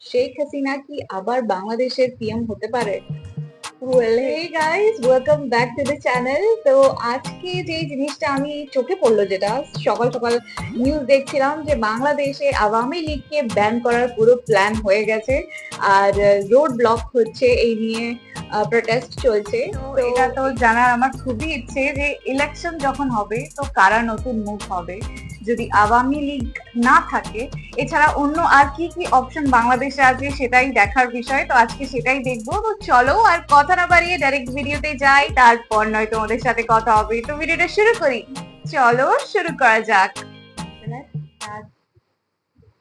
শেখ হাসিনা কি আবার বাংলাদেশের পিএম হতে পারে? Well hey guys welcome back to the channel তো আজকে যে জিনিসটা আমি চোখে পড়ল যেটা, সকাল সকাল নিউজ দেখছিলাম যে বাংলাদেশে আওয়ামী লীগকে ব্যান করার পুরো প্ল্যান হয়ে গেছে। আর রোড ব্লক হচ্ছে এই নিয়ে। প্রোটেস্ট চলছে। তো এটা তো জানার আমার খুবই ইচ্ছে যে ইলেকশন যখন হবে তো কারা নতুন মুখ হবে? যদি আওয়ামী লীগ না থাকে এছাড়া অন্য আর কি কি অপশন বাংলাদেশে আছে সেটাই দেখার বিষয়। তো আজকে সেটাই দেখব। তো চলো আর কথা না বাড়িয়ে ডাইরেক্ট ভিডিওতে যাই তারপর নয় তোমাদের সাথে কথা হবে। তো ভিডিওটা শুরু করি। চলো শুরু করা যাক।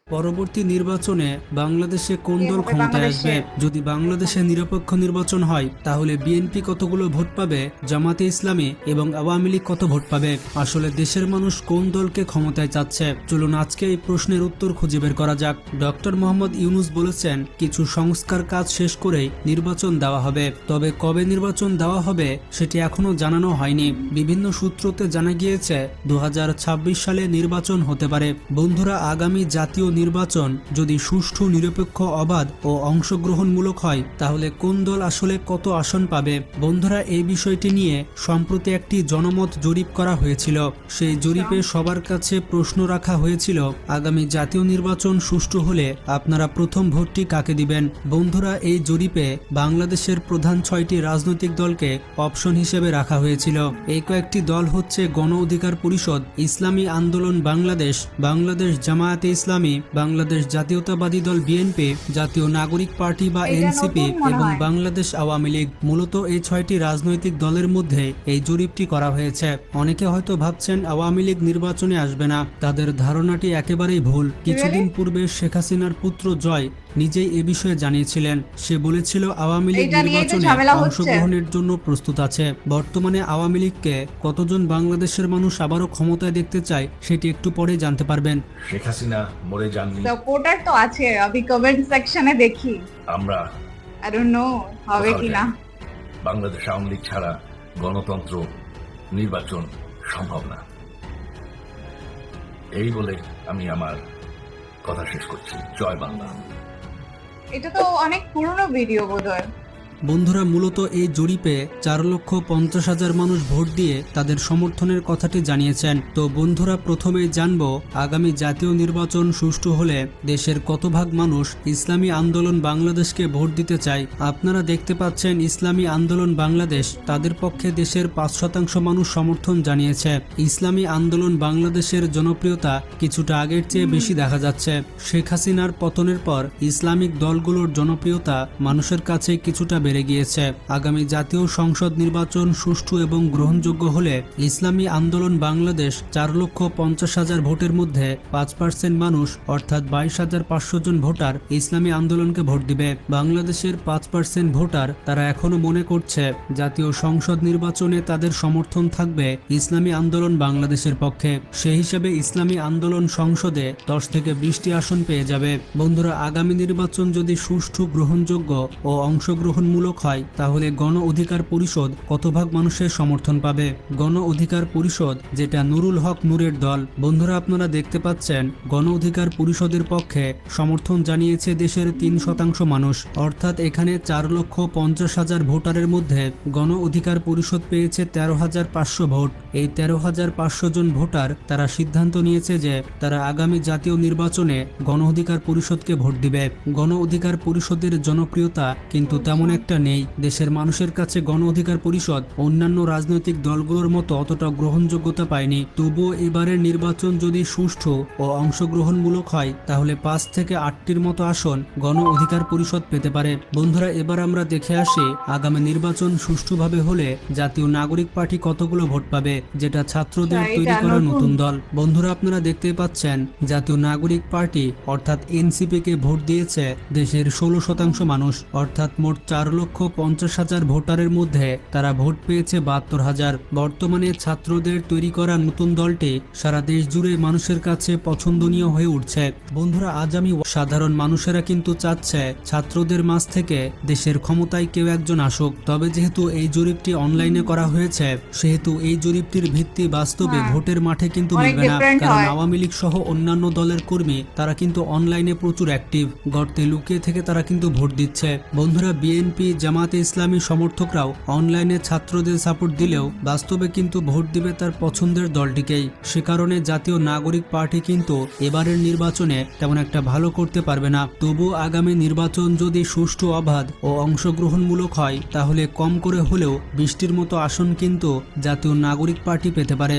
পরবর্তী নির্বাচনে বাংলাদেশে কোন দল ক্ষমতায় আসবে? যদি বাংলাদেশে নিরপেক্ষ নির্বাচন হয় তাহলে বিএনপি কতগুলো ভোট পাবে? জামাতে ইসলামী এবং আওয়ামী লীগ কত ভোট পাবে? আসলে দেশের মানুষ কোন দলকে ক্ষমতায় চাচ্ছে? চলুন আজকে এই প্রশ্নের উত্তর খুঁজে বের করা যাক। ডক্টর মোহাম্মদ ইউনুস বলেছেন কিছু সংস্কার কাজ শেষ করেই নির্বাচন দেওয়া হবে। তবে কবে নির্বাচন দেওয়া হবে সেটি এখনও জানানো হয়নি। বিভিন্ন সূত্রতে জানা গিয়েছে দু হাজার ছাব্বিশ সালে নির্বাচন হতে পারে। বন্ধুরা আগামী জাতীয় নির্বাচন যদি সুষ্ঠু নিরপেক্ষ অবাধ ও অংশগ্রহণমূলক হয় তাহলে কোন দল আসলে কত আসন পাবে? বন্ধুরা এই বিষয়টি নিয়ে সম্প্রতি একটি জনমত জরিপ করা হয়েছিল। সেই জরিপে সবার কাছে প্রশ্ন রাখা হয়েছিল আগামী জাতীয় নির্বাচন সুষ্ঠু হলে আপনারা প্রথম ভোটটি কাকে দিবেন? বন্ধুরা এই জরিপে বাংলাদেশের প্রধান ছয়টি রাজনৈতিক দলকে অপশন হিসেবে রাখা হয়েছিল। এই কয়েকটি দল হচ্ছে গণ অধিকার পরিষদ ইসলামী আন্দোলন বাংলাদেশ বাংলাদেশ জামায়াতে ইসলামী বাংলাদেশ জাতীয়তাবাদী দল বিএনপি জাতীয় নাগরিক পার্টি বা এনসিপি এবং বাংলাদেশ আওয়ামী লীগ মূলত এই ছয়টি রাজনৈতিক দলের মধ্যে এই জরিপটি করা হয়েছে। অনেকে হয়তো ভাবছেন আওয়ামী লীগ নির্বাচনে আসবে না। তাদের ধারণাটি একেবারেই ভুল। কিছুদিন পূর্বে শেখ হাসিনার পুত্র জয় নিজেই এ বিষয়ে জানিয়েছিলেন। সে বলেছিল আওয়ামী লীগ নির্বাচনে অংশগ্রহণের জন্য প্রস্তুত আছে। বর্তমানে আওয়ামী লীগকে কতজন বাংলাদেশের মানুষ আবারও ক্ষমতায় দেখতে চায় সেটি একটু পরে জানতে পারবেন। শেখ হাসিনা মরে যাননি। সাপোর্টার তো আছে আমি কমেন্ট সেকশনে দেখি। আমরা আই ডোন্ট নো হবে কোথাও কি যাই। না বাংলাদেশ আওয়ামী লীগ ছাড়া গণতন্ত্র নির্বাচন সম্ভব না। এই বলে আমি আমার কথা শেষ করছি। জয় বাংলা। এটা তো অনেক পুরনো ভিডিও বোধহয়। বন্ধুরা, মূলত এই জরিপে চার লক্ষ পঞ্চাশ হাজার মানুষ ভোট দিয়ে তাদের সমর্থনের কথাটি জানিয়েছেন। তো বন্ধুরা প্রথমেই জানব, আগামী জাতীয় নির্বাচন সুষ্ঠু হলে দেশের কত ভাগ মানুষ ইসলামী আন্দোলন বাংলাদেশকে ভোট দিতে চায়? আপনারা দেখতে পাচ্ছেন, ইসলামী আন্দোলন বাংলাদেশ তাদের পক্ষে দেশের পাঁচ শতাংশ মানুষ সমর্থন জানিয়েছে। ইসলামী আন্দোলন বাংলাদেশের জনপ্রিয়তা কিছুটা আগের চেয়ে বেশি দেখা যাচ্ছে। শেখ হাসিনার পতনের পর ইসলামিক দলগুলোর জনপ্রিয়তা মানুষের কাছে কিছুটা গিয়েছে। আগামী জাতীয় সংসদ নির্বাচন সুষ্ঠু এবং গ্রহণযোগ্য হলে ইসলামী আন্দোলন বাংলাদেশ চার লক্ষ পঞ্চাশ হাজার ভোটের মধ্যে পাঁচ পার্সেন্ট মানুষ, অর্থাৎ বাইশ হাজার পাঁচশো জন ভোটার ইসলামী আন্দোলনকে ভোট দিবে। বাংলাদেশের পাঁচ পার্সেন্ট ভোটার তারা এখনও মনে করছে জাতীয় সংসদ নির্বাচনে তাদের সমর্থন থাকবে ইসলামী আন্দোলন বাংলাদেশের পক্ষে। সেই হিসাবে ইসলামী আন্দোলন সংসদে দশ থেকে বিশটি আসন পেয়ে যাবে। বন্ধুরা, আগামী নির্বাচন যদি সুষ্ঠু, গ্রহণযোগ্য ও অংশগ্রহণমূলক হয়, তাহলে গণ অধিকার পরিষদ কত ভাগ মানুষের সমর্থন পাবে। গণ অধিকার পরিষদ, যেটা নুরুল হক নূরের দল। বন্ধুরা, আপনারা দেখতে পাচ্ছেন, গণ অধিকার পরিষদের পক্ষে সমর্থন জানিয়েছে দেশের তিন শতাংশ মানুষ। অর্থাৎ এখানে চার লক্ষ পঞ্চাশ হাজার ভোটারের মধ্যে গণ অধিকার পরিষদ পেয়েছে তেরো হাজার পাঁচশো ভোট। এই তেরো হাজার পাঁচশো জন ভোটার তারা সিদ্ধান্ত নিয়েছে যে তারা আগামী জাতীয় নির্বাচনে গণ অধিকার পরিষদকে ভোট দিবে। গণ অধিকার পরিষদের জনপ্রিয়তা কিন্তু তেমন একটা নেই। দেশের মানুষের কাছে গণ অধিকার পরিষদ অন্যান্য রাজনৈতিক দলগুলোর মতো অতটা গ্রহণযোগ্যতা পায়নি। তবুও এবারের নির্বাচন যদি সুষ্ঠু ও অংশগ্রহণমূলক হয় তাহলে পাঁচ থেকে আটটির মতো আসন গণ অধিকার পরিষদ পেতে পারে। বন্ধুরা এবার আমরা দেখে আসি আগামী নির্বাচন সুষ্ঠুভাবে হলে জাতীয় নাগরিক পার্টি কতগুলো ভোট পাবে যেটা ছাত্রদের তৈরি করা। নতুন। দল। বন্ধুরা আপনারা দেখতে পাচ্ছেন জাতীয় নাগরিক পার্টি অর্থাৎ এনসিপি কে ভোট দিয়েছে দেশের ষোলো শতাংশ মানুষ অর্থাৎ মোট চার লক্ষ পঞ্চাশ হাজার ভোটারের মধ্যে তারা ভোট পেয়েছে বাহাত্তর হাজার। বর্তমানে ছাত্রদের তৈরি করা নতুন দলটি সারা দেশ জুড়ে মানুষের কাছে পছন্দনীয় হয়ে উঠছে। বন্ধুরা আজ আমি সাধারণ মানুষেরা কিন্তু চাচ্ছে ছাত্রদের মাঝ থেকে দেশের ক্ষমতায় কেউ একজন আসুক। তবে যেহেতু এই জরিপটি অনলাইনে করা হয়েছে সেহেতু এই জরিপটির ভিত্তি বাস্তবে হ্যাঁ। ভোটের মাঠে কিন্তু মিলবে না। কারণ আওয়ামী লীগ সহ অন্যান্য দলের কর্মী তারা কিন্তু অনলাইনে প্রচুর অ্যাক্টিভ গর্তে লুকিয়ে থেকে তারা কিন্তু ভোট দিচ্ছে। বন্ধুরা বিএনপি জামাতে ইসলামী সমর্থকরাও অনলাইনে ছাত্রদের সাপোর্ট দিলেও বাস্তবে কিন্তু ভোট দিবে তার পছন্দের দলটিকেই। সে কারণে জাতীয় নাগরিক পার্টি কিন্তু এবারের নির্বাচনে তেমন একটা ভালো করতে পারবে না। তবু আগামী নির্বাচন যদি সুষ্ঠু, অবাধ ও অংশগ্রহণমূলক হয়, তাহলে কম করে হলেও বৃষ্টির মতো আসন কিন্তু জাতীয় নাগরিক পার্টি পেতে পারে।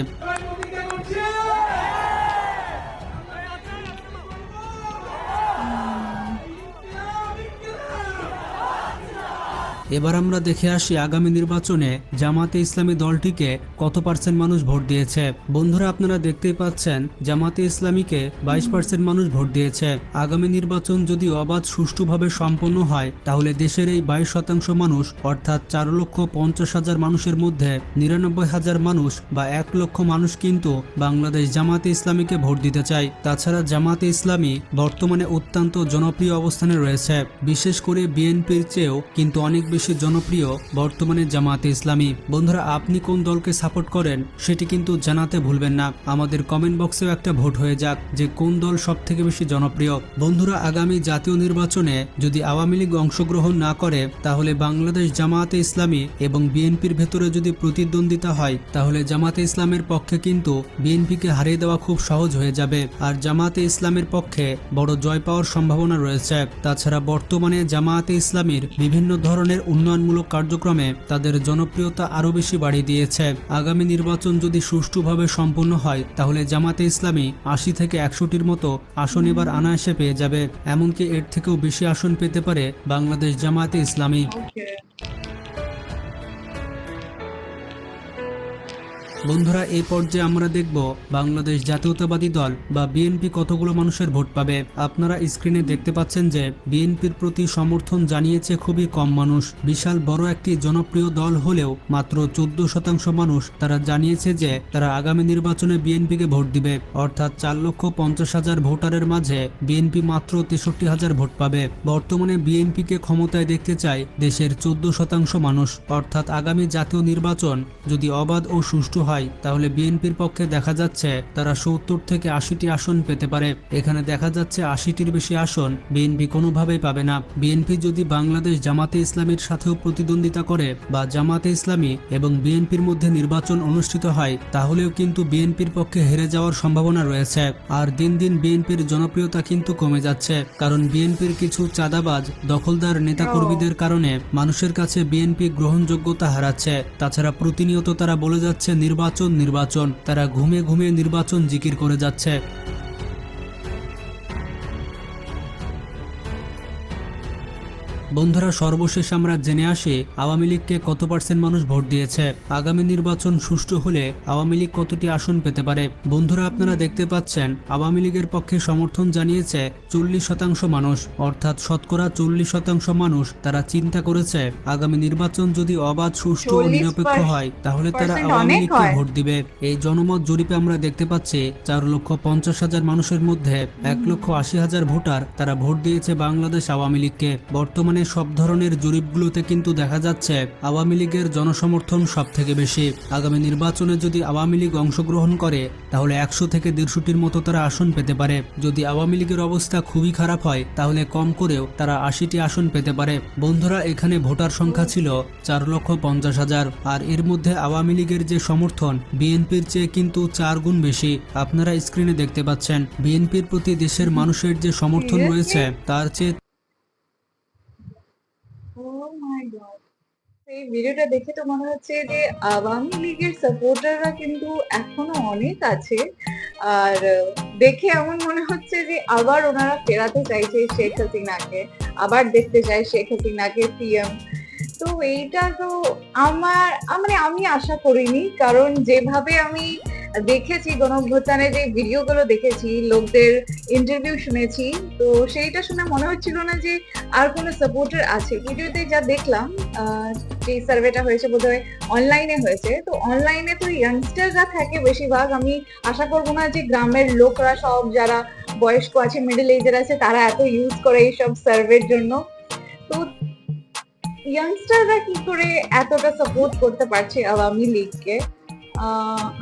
এবার আমরা দেখে আসি আগামী নির্বাচনে জামাতে ইসলামী দলটিকে কত পার্সেন্ট মানুষ ভোট দিয়েছে। বন্ধুরা, আপনারা দেখতেই পাচ্ছেন জামাতে ইসলামীকে বাইশ পার্সেন্ট মানুষ ভোট দিয়েছে। আগামী নির্বাচন যদি অবাধ, সুষ্ঠুভাবে সম্পন্ন হয়, তাহলে দেশের এই বাইশ শতাংশ মানুষ, অর্থাৎ চার লক্ষ পঞ্চাশ হাজার মানুষের মধ্যে নিরানব্বই হাজার মানুষ বা এক লক্ষ মানুষ কিন্তু বাংলাদেশ জামাতে ইসলামীকে ভোট দিতে চায়। তাছাড়া জামাতে ইসলামী বর্তমানে অত্যন্ত জনপ্রিয় অবস্থানে রয়েছে। বিশেষ করে বিএনপির চেয়েও কিন্তু অনেক বেশি জনপ্রিয় বর্তমানে জামাতে ইসলামী। বন্ধুরা, আপনি কোন দলকে সাপোর্ট করেন সেটি কিন্তু জানাতে ভুলবেন না। আমাদের কমেন্ট বক্সেও একটা ভোট হয়ে যাক যে কোন দল সব থেকে বেশি জনপ্রিয়। বন্ধুরা, আগামী জাতীয় নির্বাচনে যদি আওয়ামী লীগ অংশগ্রহণ না করে, তাহলে বাংলাদেশ জামাতে ইসলামী এবং বিএনপির ভেতরে যদি প্রতিদ্বন্দ্বিতা হয়, তাহলে জামাতে ইসলামের পক্ষে কিন্তু বিএনপিকে হারিয়ে দেওয়া খুব সহজ হয়ে যাবে। আর জামাতে ইসলামের পক্ষে বড় জয় পাওয়ার সম্ভাবনা রয়েছে। তাছাড়া বর্তমানে জামাতে ইসলামীর বিভিন্ন ধরনের উন্নয়নমূলক কার্যক্রমে তাদের জনপ্রিয়তা আরও বেশি বাড়িয়ে দিয়েছে। আগামী নির্বাচন যদি সুষ্ঠুভাবে সম্পন্ন হয়, তাহলে জামাতে ইসলামী আশি থেকে একশোটির মতো আসন এবার আনায়াসে পেয়ে যাবে। এমনকি এর থেকেও বেশি আসন পেতে পারে বাংলাদেশ জামাতে ইসলামী। বন্ধুরা, এই পর্যায়ে আমরা দেখব বাংলাদেশ জাতীয়তাবাদী দল বা বিএনপি কতগুলো মানুষের ভোট পাবে। আপনারা স্ক্রিনে দেখতে পাচ্ছেন যে বিএনপির প্রতি সমর্থন জানিয়েছে খুবই কম মানুষ। বিশাল বড় একটি জনপ্রিয় দল হলেও মাত্র চোদ্দ শতাংশ মানুষ তারা জানিয়েছে যে তারা আগামী নির্বাচনে বিএনপিকে ভোট দিবে। অর্থাৎ চার লক্ষ পঞ্চাশ হাজার ভোটারের মাঝে বিএনপি মাত্র তেষট্টি হাজার ভোট পাবে। বর্তমানে বিএনপিকে ক্ষমতায় দেখতে চায় দেশের চোদ্দ শতাংশ মানুষ। অর্থাৎ আগামী জাতীয় নির্বাচন যদি অবাধ ও সুষ্ঠু হয় তাহলে বিএনপির পক্ষে দেখা যাচ্ছে তারা সত্তর থেকে আশিটি আসন পেতে পারে। এখানে দেখা যাচ্ছে আশিটির বেশি আসন বিএনপি কোনোভাবেই পাবে না। বিএনপি যদি বাংলাদেশ জামাতে ইসলামীর সাথেও প্রতিদ্বন্দ্বিতা করে বা জামাতে ইসলামী এবং বিএনপির মধ্যে নির্বাচন অনুষ্ঠিত হয়, তাহলেও কিন্তু বিএনপির পক্ষে হেরে যাওয়ার সম্ভাবনা রয়েছে। আর দিন দিন বিএনপির জনপ্রিয়তা কিন্তু কমে যাচ্ছে, কারণ বিএনপির কিছু চাঁদাবাজ, দখলদার নেতাকর্মীদের কারণে মানুষের কাছে বিএনপি গ্রহণযোগ্যতা হারাচ্ছে। তাছাড়া প্রতিনিয়ত তারা বলে যাচ্ছে, নির্বাচন নির্বাচন নির্বাচন তারা ঘুমে ঘুমে নির্বাচন জিকির করে যাচ্ছে। বন্ধুরা সর্বশেষ আমরা জেনে আসি আওয়ামী লীগকে কত পার্সেন্ট মানুষ ভোট দিয়েছে। আগামী নির্বাচন সুষ্ঠু হলে আওয়ামী লীগ কতটি আসন পেতে পারে? বন্ধুরা আপনারা দেখতে পাচ্ছেন আওয়ামী লীগের পক্ষে সমর্থন জানিয়েছে চল্লিশ শতাংশ মানুষ অর্থাৎ শতকরা চল্লিশ শতাংশ মানুষ তারা চিন্তা করেছে আগামী নির্বাচন যদি অবাধ সুষ্ঠু ও নিরপেক্ষ হয় তাহলে তারা আওয়ামী লীগকে ভোট দিবে। এই জনমত জরিপে আমরা দেখতে পাচ্ছি চার লক্ষ পঞ্চাশ হাজার মানুষের মধ্যে এক লক্ষ আশি হাজার ভোটার তারা ভোট দিয়েছে বাংলাদেশ আওয়ামী লীগকে। বর্তমানে সব ধরনের জরিপগুলোতে কিন্তু দেখা যাচ্ছে আওয়ামী লীগের জনসমর্থন সব থেকে বেশি। আগামী নির্বাচনে যদি আওয়ামী লীগ অংশগ্রহণ করে, তাহলে একশো থেকে দেড়শোটির মতো তারা আসন পেতে পারে। যদি আওয়ামী লীগের অবস্থা খুবই খারাপ হয়, তাহলে কম করেও তারা আশিটি আসন পেতে পারে। বন্ধুরা, এখানে ভোটার সংখ্যা ছিল চার লক্ষ পঞ্চাশ হাজার। আর এর মধ্যে আওয়ামী লীগের যে সমর্থন, বিএনপির চেয়ে কিন্তু চার গুণ বেশি। আপনারা স্ক্রিনে দেখতে পাচ্ছেন, বিএনপির প্রতি দেশের মানুষের যে সমর্থন রয়েছে, তার চেয়ে এই ভিডিওটা দেখে তো মনে হচ্ছে যে আওয়ামী লীগের সাপোর্টাররা কিন্তু এখনও অনেক আছে। আর দেখে এমন মনে হচ্ছে যে আবার ওনারা ফেরাতে চাইছে শেখ হাসিনাকে, আবার দেখতে চায় শেখ হাসিনাকে পিএম তো এইটা তো আমার মানে আমি আশা করিনি, কারণ যেভাবে আমি দেখেছি, গণঅভ্যুত্থানের যে ভিডিওগুলো দেখেছি, লোকদের ইন্টারভিউ শুনেছি, তো সেইটা শুনে মনে হচ্ছিল না যে আর কোনো সাপোর্টার আছে। ভিডিওতে যা দেখলাম যে সার্ভেটা হয়েছে বোধহয় অনলাইনে হয়েছে, তো অনলাইনে তো ইয়াংস্টাররা থাকে বেশিরভাগ। আমি আশা করব না যে গ্রামের লোকরা সব যারা বয়স্ক আছে মিডল এজের আছে, তারা এত ইউজ করে এইসব সার্ভের জন্য। তো ইয়াংস্টাররা কি করে এতটা সাপোর্ট করতে পারছে আওয়ামী লীগকে?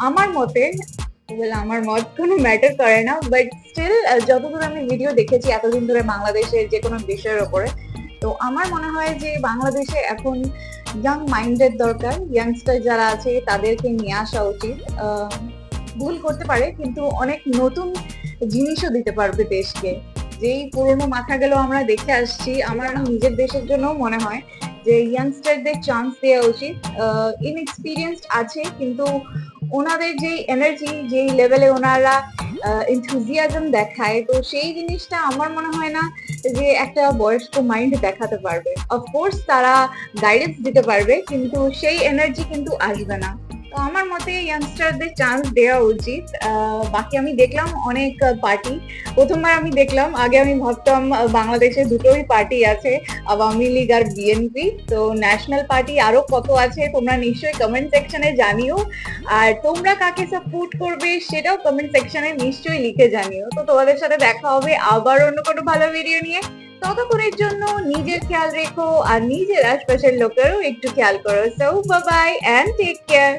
আমার মতে আমার মত কোনো ম্যাটার করে না বাট স্টিল যতদূর আমি ভিডিও দেখেছি, এতদিন ধরে বাংলাদেশের যে কোনো বিষয়ের ওপরে, তো আমার মনে হয় যে বাংলাদেশে এখন ইয়াং মাইন্ডের দরকার ইয়াংস্টার যারা আছে, তাদেরকে নিয়ে আসা উচিত। ভুল করতে পারে, কিন্তু অনেক নতুন জিনিসও দিতে পারবে দেশকে। যেই পুরোনো মাথাগুলো আমরা দেখে আসছি, আমার নিজের দেশের জন্য মনে হয় যে ইয়াংস্টারদের চান্স দেওয়া উচিত ইনএক্সপিরিয়েন্সড আছে, কিন্তু ওনাদের যেই এনার্জি যেই লেভেলে ওনারা এনথুজিয়াজম দেখায়, তো সেই জিনিসটা আমার মনে হয় না যে একটা বয়স্ক মাইন্ড দেখাতে পারবে। অফকোর্স তারা গাইডেন্স দিতে পারবে, কিন্তু সেই এনার্জি কিন্তু আসবে না। তো আমার মতে ইয়াংস্টারদের চান্স দেওয়া উচিত। বাকি আমি দেখলাম অনেক পার্টি প্রথমবার আমি দেখলাম, আগে আমি ভাবতাম বাংলাদেশে দুটোই পার্টি আছে, আওয়ামী লীগ আর বিএনপি তো ন্যাশনাল পার্টি আরও কত আছে তোমরা নিশ্চয়ই কমেন্ট সেকশনে জানিও। আর তোমরা কাকে সাপোর্ট করবে সেটাও কমেন্ট সেকশনে নিশ্চয়ই লিখে জানিও। তো তোমাদের সাথে দেখা হবে আবার অন্য কোনো ভালো ভিডিও নিয়ে। ততক্ষণের জন্য নিজের খেয়াল রেখো আর নিজের আশপাশের লোকেরও একটু খেয়াল করো। So bye and take care